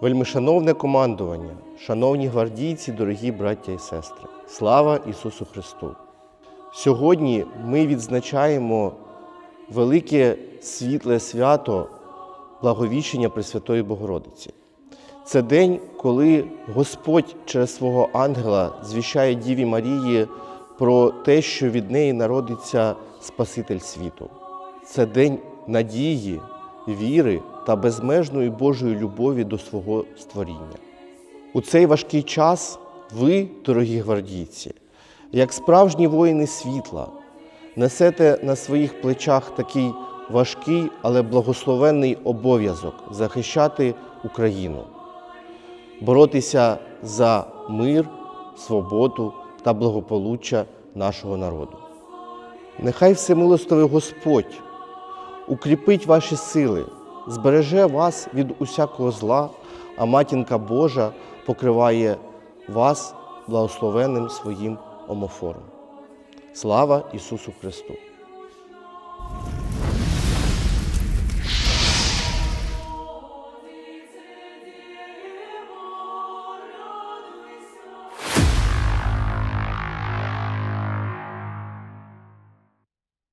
Вельмишановне командування, шановні гвардійці, дорогі браття і сестри, слава Ісусу Христу! Сьогодні ми відзначаємо велике світле свято благовіщення Пресвятої Богородиці. Це день, коли Господь через свого ангела звіщає Діві Марії про те, що від неї народиться Спаситель світу. Це день надії, віри та безмежної Божої любові до свого створіння. У цей важкий час ви, дорогі гвардійці, як справжні воїни світла, несете на своїх плечах такий важкий, але благословенний обов'язок захищати Україну, боротися за мир, свободу та благополуччя нашого народу. Нехай всемилостивий Господь укріпить ваші сили, збереже вас від усякого зла, а матінка Божа покриває вас благословенним своїм омофором. Слава Ісусу Христу!